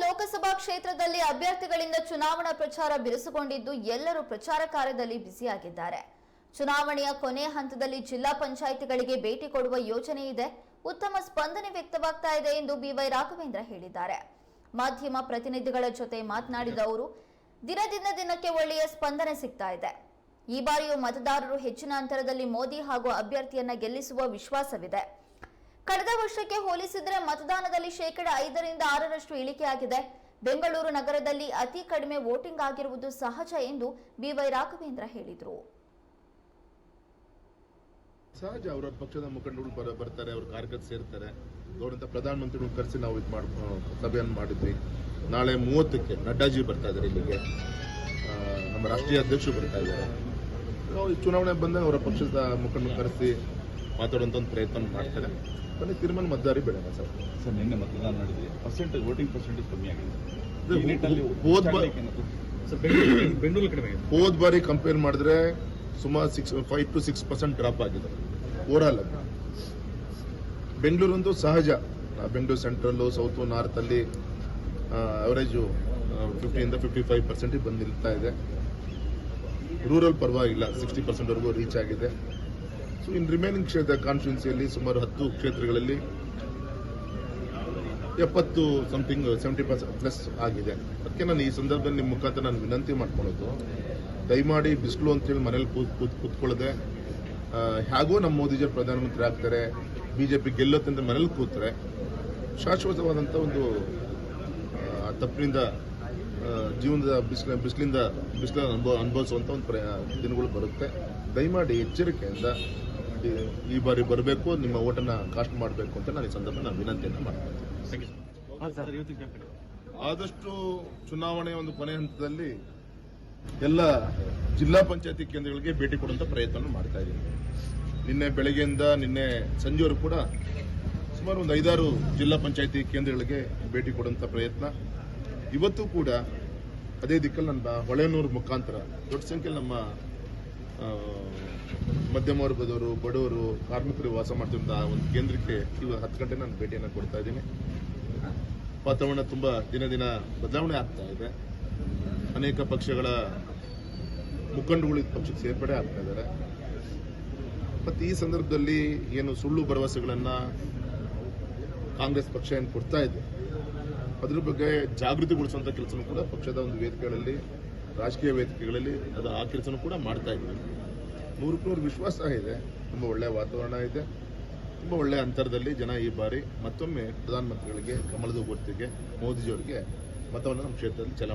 ಲೋಕಸಭಾ ಕ್ಷೇತ್ರದಲ್ಲಿ ಅಭ್ಯರ್ಥಿಗಳಿಂದ ಚುನಾವಣಾ ಪ್ರಚಾರ ಬಿರುಸುಗೊಂಡಿದ್ದು ಎಲ್ಲರೂ ಪ್ರಚಾರ ಕಾರ್ಯದಲ್ಲಿ ಬ್ಯುಸಿಯಾಗಿದ್ದಾರೆ. ಚುನಾವಣೆಯ ಕೊನೆ ಹಂತದಲ್ಲಿ ಜಿಲ್ಲಾ ಪಂಚಾಯಿತಿಗಳಿಗೆ ಭೇಟಿ ಕೊಡುವ ಯೋಜನೆ ಇದೆ. ಉತ್ತಮ ಸ್ಪಂದನೆ ವ್ಯಕ್ತವಾಗ್ತಾ ಇದೆ ಎಂದು ಬಿವೈ ರಾಘವೇಂದ್ರ ಹೇಳಿದ್ದಾರೆ. ಮಾಧ್ಯಮ ಪ್ರತಿನಿಧಿಗಳ ಜೊತೆ ಮಾತನಾಡಿದ ಅವರು, ದಿನದಿಂದ ದಿನಕ್ಕೆ ಒಳ್ಳೆಯ ಸ್ಪಂದನೆ ಸಿಗ್ತಾ ಇದೆ. ಈ ಬಾರಿಯೂ ಮತದಾರರು ಹೆಚ್ಚಿನ ಅಂತರದಲ್ಲಿ ಮೋದಿ ಹಾಗೂ ಅಭ್ಯರ್ಥಿಯನ್ನ ಗೆಲ್ಲಿಸುವ ವಿಶ್ವಾಸವಿದೆ. ಕಳೆದ ವರ್ಷಕ್ಕೆ ಹೋಲಿಸಿದ್ರೆ ಮತದಾನದಲ್ಲಿ ಶೇಕಡ ಐದರಿಂದ ಆರರಷ್ಟು ಇಳಿಕೆಯಾಗಿದೆ ಬೆಂಗಳೂರು ನಗರದಲ್ಲಿ ಅತಿ ಕಡಿಮೆ ವೋಟಿಂಗ್ ಆಗಿರುವುದು ಸಹಜ ಎಂದು ಬಿವೈ ರಾಘವೇಂದ್ರ ಹೇಳಿದರು. ಸಹಜ ಅವರ ಪಕ್ಷದ ಮುಖಂಡರು ಬರ, ಬರ್ತಾರೆ, ಅವ್ರ ಕಾರ್ಯಕರ್ತರು ಸೇರ್ತಾರೆ. ಗೌರಂತ ಪ್ರಧಾನಮಂತ್ರಿಗಳು ಕರೆಸಿ ನಾವು ಇದು ಮಾಡ ಸಭೆಯನ್ನು ಮಾಡಿದ್ವಿ. ನಾಳೆ ಮೂವತ್ತಕ್ಕೆ ನಡ್ಡಾಜಿ ಬರ್ತಾ ಇದ್ದಾರೆ ಇಲ್ಲಿಗೆ. ನಮ್ಮ ರಾಷ್ಟ್ರೀಯ ಅಧ್ಯಕ್ಷರು ಬರ್ತಾ ಇದ್ದಾರೆ. ಚುನಾವಣೆ ಬಂದಾಗ ಅವರ ಪಕ್ಷದ ಮುಖಂಡರು ಕರೆಸಿ ಮಾತಾಡುವಂಥ ಒಂದು ಪ್ರಯತ್ನ ಮಾಡ್ತಾರೆ. ಬನ್ನಿ ತೀರ್ಮಾನ ಮತದಾರಿ ಬೇಡ ಸರ್. ಸರ್ ನಿನ್ನೆ ಮತದಾನ ನಡೆದಿದೆ. ಪರ್ಸೆಂಟೇಜ್ ವೋಟಿಂಗ್ ಪರ್ಸೆಂಟೇಜ್ ಕಮ್ಮಿ ಆಗಿದೆ. ಬೆಂಗಳೂರು ಕಡಿಮೆ ಹೋದ್ ಬಾರಿ ಕಂಪೇರ್ ಮಾಡಿದ್ರೆ ಸುಮಾರು six five two six percent drop ಆಗಿದೆ. ಓವರಾಲ್ ಬೆಂಗಳೂರು ಒಂದು ಸಹಜ. ಬೆಂಗಳೂರು ಸೆಂಟ್ರಲ್ಲು ಸೌತು ನಾರ್ತ್ ಅಲ್ಲಿ ಅವರೇಜು ಫಿಫ್ಟಿಯಿಂದ ಫಿಫ್ಟಿ ಫೈವ್ ಪರ್ಸೆಂಟಿಗೆ ಬಂದಿರ್ತಾ ನಿಲ್ತಾ ಇದೆ. ರೂರಲ್ ಪರವಾಗಿಲ್ಲ ಸಿಕ್ಸ್ಟಿ ಪರ್ಸೆಂಟ್ವರೆಗೂ ರೀಚ್ ಆಗಿದೆ. ಸೊ ಇನ್ ರಿಮೈನಿಂಗ್ ಕ್ಷೇತ್ರ ಕಾನ್ಸ್ಟಿಟ್ಯೂನ್ಸಿಯಲ್ಲಿ ಸುಮಾರು ಹತ್ತು ಕ್ಷೇತ್ರಗಳಲ್ಲಿ ಎಪ್ಪತ್ತು ಸಮಥಿಂಗ್ ಸೆವೆಂಟಿ ಪರ್ಸೆಂಟ್ ಪ್ಲಸ್ ಆಗಿದೆ. ಅದಕ್ಕೆ ನಾನು ಈ ಸಂದರ್ಭದಲ್ಲಿ ನಿಮ್ಮ ಮುಖಾಂತರ ನಾನು ವಿನಂತಿ ಮಾಡ್ಕೊಳ್ಳೋದು. ದಯಮಾಡಿ ಬಿಸಿಲು ಅಂತೇಳಿ ಮನೇಲಿ ಕೂತ್ ಕೂತ್ ಕೂತ್ಕೊಳ್ಳದೆ ಹೇಗೋ ನಮ್ಮ ಮೋದಿಜಿಯವರು ಪ್ರಧಾನಮಂತ್ರಿ ಆಗ್ತಾರೆ ಬಿ ಜೆ ಗೆಲ್ಲುತ್ತೆ ಅಂತ ಮನೇಲಿ ಕೂತ್ರೆ ಶಾಶ್ವತವಾದಂಥ ಒಂದು ತಪ್ಪಿನಿಂದ ಜೀವನದ ಬಿಸಿಲ, ಬಿಸಿಲಿಂದ ಬಿಸಿಲ ಅನುಭವ ಅನುಭವಿಸುವಂಥ ಒಂದು ಪ್ರ ದಿನಗಳು ಬರುತ್ತೆ. ದಯಮಾಡಿ ಎಚ್ಚರಿಕೆಯಿಂದ ಈ- ಬಾರಿ ಬರಬೇಕು ನಿಮ್ಮ ಓಟನ್ನ ಕಾಸ್ಟ್ ಮಾಡಬೇಕು ಅಂತ ನಾನು ಈ ಸಂದರ್ಭ ನಾನು ವಿನಂತಿಯನ್ನು ಮಾಡ್ತೀನಿ ಆದಷ್ಟು ಚುನಾವಣೆಯ ಒಂದು ಕೊನೆ ಹಂತದಲ್ಲಿ ಎಲ್ಲ ಜಿಲ್ಲಾ ಪಂಚಾಯತಿ ಕೇಂದ್ರಗಳಿಗೆ ಭೇಟಿ ಕೊಡುವಂತ ಪ್ರಯತ್ನ ಮಾಡ್ತಾ ಇದ್ದೀನಿ. ನಿನ್ನೆ ಬೆಳಗ್ಗೆಯಿಂದ ನಿನ್ನೆ ಸಂಜೆವರೆಗೂ ಕೂಡ ಸುಮಾರು ಒಂದು ಐದಾರು ಜಿಲ್ಲಾ ಪಂಚಾಯತಿ ಕೇಂದ್ರಗಳಿಗೆ ಭೇಟಿ ಕೊಡುವಂತ ಪ್ರಯತ್ನ. ಇವತ್ತು ಕೂಡ ಅದೇ ದಿಕ್ಕಲ್ಲಿ ನನ್ನ ಹೊಳೆನೂರು ಮುಖಾಂತರ ದೊಡ್ಡ ಸಂಖ್ಯೆಯಲ್ಲಿ ನಮ್ಮ ಮಧ್ಯಮ ವರ್ಗದವರು, ಬಡವರು, ಕಾರ್ಮಿಕರು ವಾಸ ಮಾಡ್ತಿದ್ದ ಒಂದು ಕೇಂದ್ರಕ್ಕೆ ಇವಾಗ ಹತ್ತು ಗಂಟೆ ನಾನು ಭೇಟಿಯನ್ನು ಕೊಡ್ತಾ ಇದ್ದೀನಿ. ವಾತಾವರಣ ತುಂಬಾ ದಿನ ದಿನ ಬದಲಾವಣೆ ಆಗ್ತಾ ಇದೆ. ಅನೇಕ ಪಕ್ಷಗಳ ಮುಖಂಡಗಳು ಪಕ್ಷಕ್ಕೆ ಸೇರ್ಪಡೆ ಆಗ್ತಾ ಇದ್ದಾರೆ. ಮತ್ತೆ ಈ ಸಂದರ್ಭದಲ್ಲಿ ಏನು ಸುಳ್ಳು ಭರವಸೆಗಳನ್ನು ಕಾಂಗ್ರೆಸ್ ಪಕ್ಷ ಏನು ಕೊಡ್ತಾ ಇದೆ? ಅದ್ರ ಬಗ್ಗೆ ಜಾಗೃತಿಗೊಳಿಸುವಂಥ ಕೆಲಸನೂ ಕೂಡ ಪಕ್ಷದ ಒಂದು ವೇದಿಕೆಗಳಲ್ಲಿ, ರಾಜಕೀಯ ವೇದಿಕೆಗಳಲ್ಲಿ ಅದು ಆ ಕೆಲಸನೂ ಕೂಡ ಮಾಡ್ತಾ ಇದ್ದೀವಿ ನೂರಕ್ಕೆ ನೂರು ವಿಶ್ವಾಸ ಇದೆ. ತುಂಬ ಒಳ್ಳೆಯ ವಾತಾವರಣ ಇದೆ. ತುಂಬ ಒಳ್ಳೆಯ ಅಂತರದಲ್ಲಿ ಜನ ಈ ಬಾರಿ ಮತ್ತೊಮ್ಮೆ ಪ್ರಧಾನಮಂತ್ರಿಗಳಿಗೆ ಕಮಲದ ಗುರ್ತಿಗೆ ಮೋದಿಜಿಯವರಿಗೆ ಮತವನ್ನು ನಮ್ಮ ಕ್ಷೇತ್ರದಲ್ಲಿ ಚಲಾವಣೆ